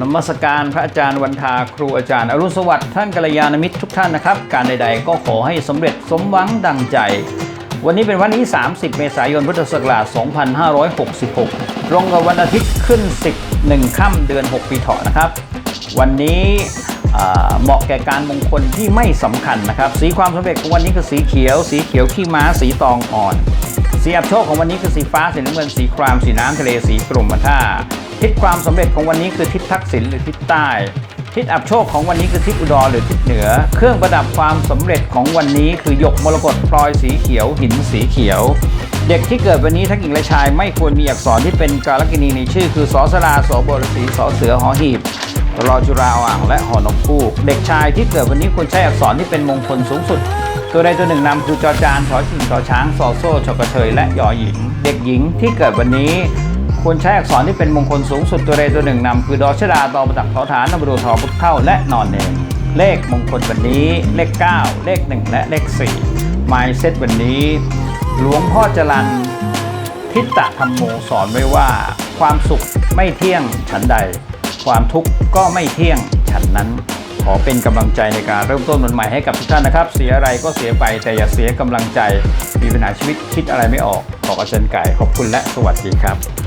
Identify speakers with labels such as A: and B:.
A: นมัสการพระอาจารย์วันทาครูอาจารย์ อรุณสวัสดิ์ท่านกัลยาณมิตรทุกท่านนะครับ การใดๆ ก็ขอให้สำเร็จสมหวังดังใจ วันนี้เป็นวันที่ 30 เมษายนพุทธศักราช 2566 ตรงกับวันอาทิตย์ขึ้น 11 ค่ำเดือน 6 ปีเถาะนะครับ วันนี้เหมาะแก่การมงคลที่ไม่สำคัญนะครับ สีความสำเร็จของวันนี้คือสีเขียว สีเขียวขี้ม้าสีตองอ่อน สีอับโชคของวันนี้คือสีฟ้าสีน้ำเงินสีครามสีน้ำทะเลสีกรมท่า ทิศความสำเร็จของวันนี้คือทิศทักษิณหรือทิศใต้ ทิศอับโชคของวันนี้คือทิศอุดรหรือทิศเหนือ เครื่องประดับความสำเร็จของวันนี้คือหยกมรกตพลอยสีเขียว หินสีเขียว เด็กที่เกิดวันนี้ทั้งหญิงและชายไม่ควรมีอักษรที่เป็นกาลกินีในชื่อ คือสอสลาสอบรสีสอเสือหอหีบรอจุราอ่างและหอนกคูกเด็กชายที่เกิดวันนี้ควรใช้อักษรที่เป็นมงคลสูงสุด ตัวใดตัวหนึ่งนำคือจอจานชอชิงชอช้างซอโซ่ชอกระเชยและยอหญิง เด็กหญิงที่เกิดวันนี้ ควรใช้อักษรที่เป็นมงคลสูงสุดตัวใดตัวหนึ่งนำคือดอชดาตอประดับทอฐานนบรูทอพุทธเข้าและนอนเนงเลขมงคลวันนี้ เลข 9 เลข 1 และเลข4หมเซตวันนี้ หลวงพ่อจรันทิฏฐธรรมโมสอนไว้ว่า ความสุขไม่เที่ยงฉันใด ความทุกข์ก็ไม่เที่ยงฉันนั้น ขอเป็นกำลังใจในการเริ่มต้นวันใหม่ให้กับทุกท่านนะครับ เสียอะไรก็เสียไปแต่อย่าเสียกำลังใจ มีปัญหาชีวิตคิดอะไรไม่ออกขอกอาจารย์ไก่ขอบคุณและสวัสดีครับ